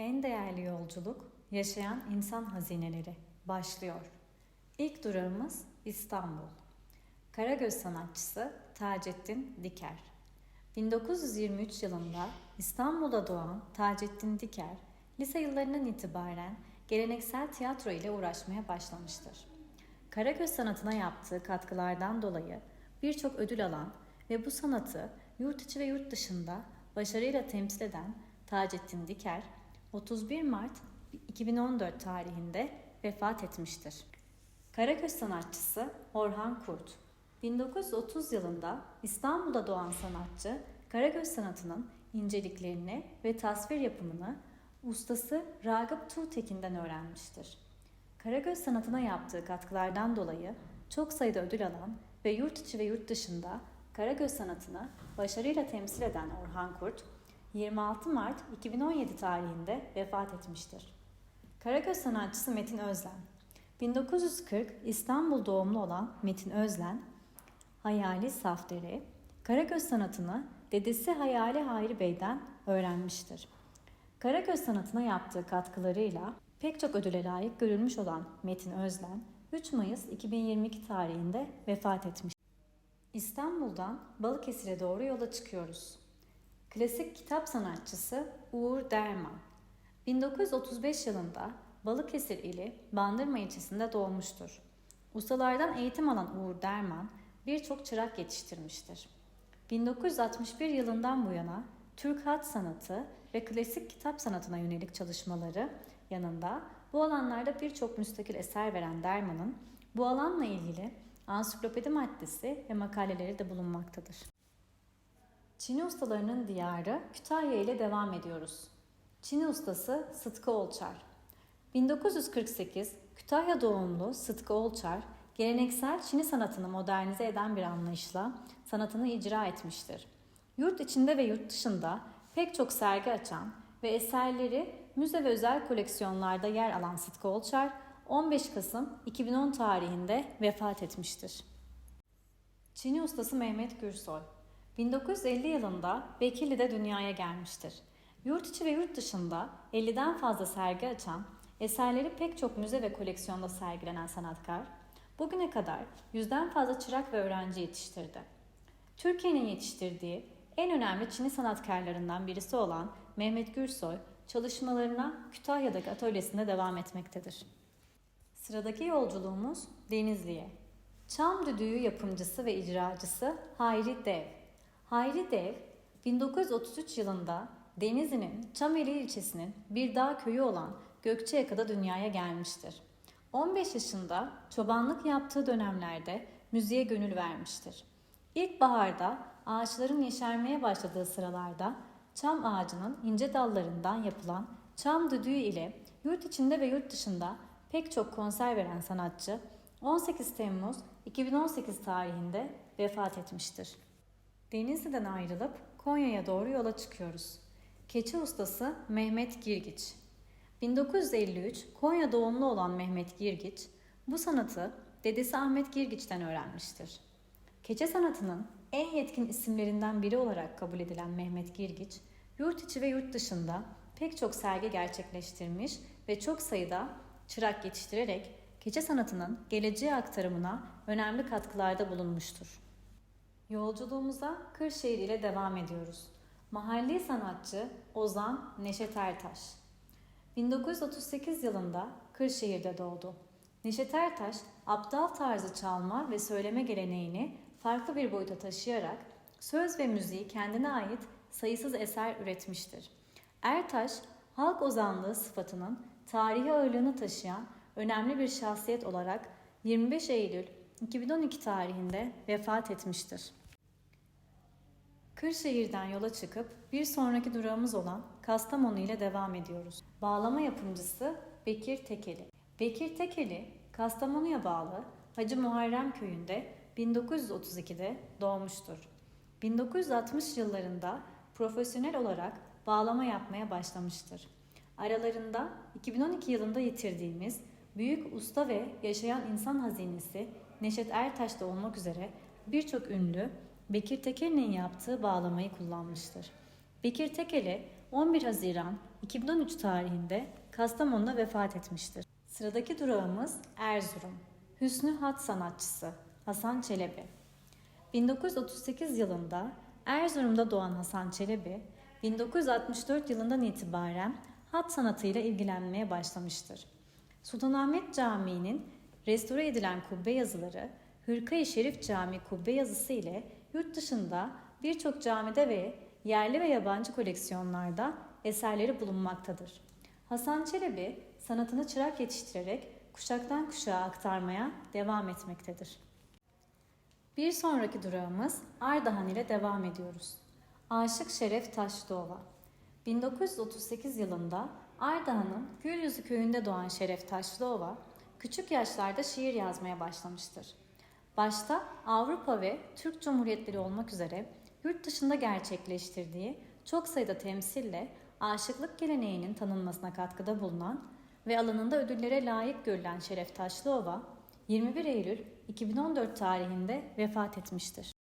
En değerli yolculuk yaşayan insan hazineleri başlıyor. İlk durağımız İstanbul. Karagöz sanatçısı Taceddin Diker. 1923 yılında İstanbul'da doğan Taceddin Diker, lise yıllarından itibaren geleneksel tiyatro ile uğraşmaya başlamıştır. Karagöz sanatına yaptığı katkılardan dolayı birçok ödül alan ve bu sanatı yurt içi ve yurt dışında başarıyla temsil eden Taceddin Diker, 31 Mart 2014 tarihinde vefat etmiştir. Karagöz sanatçısı Orhan Kurt, 1930 yılında İstanbul'da doğan sanatçı, Karagöz sanatının inceliklerini ve tasvir yapımını ustası Ragıp Tuğtekin'den öğrenmiştir. Karagöz sanatına yaptığı katkılardan dolayı çok sayıda ödül alan ve yurt içi ve yurt dışında Karagöz sanatını başarıyla temsil eden Orhan Kurt, 26 Mart 2017 tarihinde vefat etmiştir. Karagöz sanatçısı Metin Özlen 1940 İstanbul doğumlu olan Metin Özlen, Hayali Safdere, Karagöz sanatını dedesi Hayali Hayri Bey'den öğrenmiştir. Karagöz sanatına yaptığı katkılarıyla pek çok ödüle layık görülmüş olan Metin Özlen, 3 Mayıs 2022 tarihinde vefat etmiş. İstanbul'dan Balıkesir'e doğru yola çıkıyoruz. Klasik kitap sanatçısı Uğur Derman 1935 yılında Balıkesir ili Bandırma ilçesinde doğmuştur. Ustalardan eğitim alan Uğur Derman birçok çırak yetiştirmiştir. 1961 yılından bu yana Türk hat sanatı ve klasik kitap sanatına yönelik çalışmaları yanında bu alanlarda birçok müstakil eser veren Derman'ın bu alanla ilgili ansiklopedi maddesi ve makaleleri de bulunmaktadır. Çini ustalarının diyarı Kütahya ile devam ediyoruz. Çini ustası Sıtkı Olçar. 1948 Kütahya doğumlu Sıtkı Olçar, geleneksel Çini sanatını modernize eden bir anlayışla sanatını icra etmiştir. Yurt içinde ve yurt dışında pek çok sergi açan ve eserleri müze ve özel koleksiyonlarda yer alan Sıtkı Olçar, 15 Kasım 2010 tarihinde vefat etmiştir. Çini ustası Mehmet Gürsoy 1950 yılında Bekirli'de dünyaya gelmiştir. Yurt içi ve yurt dışında 50'den fazla sergi açan, eserleri pek çok müze ve koleksiyonda sergilenen sanatkar, bugüne kadar yüzden fazla çırak ve öğrenci yetiştirdi. Türkiye'nin yetiştirdiği en önemli Çin'i sanatkarlarından birisi olan Mehmet Gürsoy, çalışmalarına Kütahya'daki atölyesinde devam etmektedir. Sıradaki yolculuğumuz Denizli'ye. Çam düdüğü yapımcısı ve icracısı Hayri Dev. Hayri Dev, 1933 yılında Denizli'nin Çameli ilçesinin bir dağ köyü olan Gökçeyaka'da dünyaya gelmiştir. 15 yaşında çobanlık yaptığı dönemlerde müziğe gönül vermiştir. İlkbaharda ağaçların yeşermeye başladığı sıralarda çam ağacının ince dallarından yapılan çam düdüğü ile yurt içinde ve yurt dışında pek çok konser veren sanatçı 18 Temmuz 2018 tarihinde vefat etmiştir. Denizli'den ayrılıp Konya'ya doğru yola çıkıyoruz. Keçi ustası Mehmet Girgiç. 1953 Konya doğumlu olan Mehmet Girgiç, bu sanatı dedesi Ahmet Girgiç'ten öğrenmiştir. Keçe sanatının en yetkin isimlerinden biri olarak kabul edilen Mehmet Girgiç, yurt içi ve yurt dışında pek çok sergi gerçekleştirmiş ve çok sayıda çırak yetiştirerek keçe sanatının geleceğe aktarımına önemli katkılarda bulunmuştur. Yolculuğumuza Kırşehir ile devam ediyoruz. Mahalli sanatçı Ozan Neşet Ertaş. 1938 yılında Kırşehir'de doğdu. Neşet Ertaş, aptal tarzı çalma ve söyleme geleneğini farklı bir boyuta taşıyarak söz ve müziği kendine ait sayısız eser üretmiştir. Ertaş, halk ozanlığı sıfatının tarihi ağırlığını taşıyan önemli bir şahsiyet olarak 25 Eylül 2012 tarihinde vefat etmiştir. Kırşehir'den yola çıkıp bir sonraki durağımız olan Kastamonu ile devam ediyoruz. Bağlama yapımcısı Bekir Tekeli. Bekir Tekeli, Kastamonu'ya bağlı Hacı Muharrem köyünde 1932'de doğmuştur. 1960 yıllarında profesyonel olarak bağlama yapmaya başlamıştır. Aralarında 2012 yılında yitirdiğimiz büyük usta ve yaşayan insan hazinesi Neşet Ertaş da olmak üzere birçok ünlü Bekir Tekeli'nin yaptığı bağlamayı kullanmıştır. Bekir Tekeli 11 Haziran 2013 tarihinde Kastamonu'da vefat etmiştir. Sıradaki durağımız Erzurum. Hüsnü hat sanatçısı Hasan Çelebi. 1938 yılında Erzurum'da doğan Hasan Çelebi, 1964 yılından itibaren hat sanatıyla ilgilenmeye başlamıştır. Sultanahmet Camii'nin restore edilen kubbe yazıları, Hırkayı Şerif Camii kubbe yazısı ile yurt dışında birçok camide ve yerli ve yabancı koleksiyonlarda eserleri bulunmaktadır. Hasan Çelebi sanatını çırak yetiştirerek kuşaktan kuşağa aktarmaya devam etmektedir. Bir sonraki durağımız Ardahan ile devam ediyoruz. Aşık Şeref Taşlıova. 1938 yılında Ardahan'ın Gülyüzü köyünde doğan Şeref Taşlıova, küçük yaşlarda şiir yazmaya başlamıştır. Başta Avrupa ve Türk Cumhuriyetleri olmak üzere yurt dışında gerçekleştirdiği çok sayıda temsille aşıklık geleneğinin tanınmasına katkıda bulunan ve alanında ödüllere layık görülen Şeref Taşlıova, 21 Eylül 2014 tarihinde vefat etmiştir.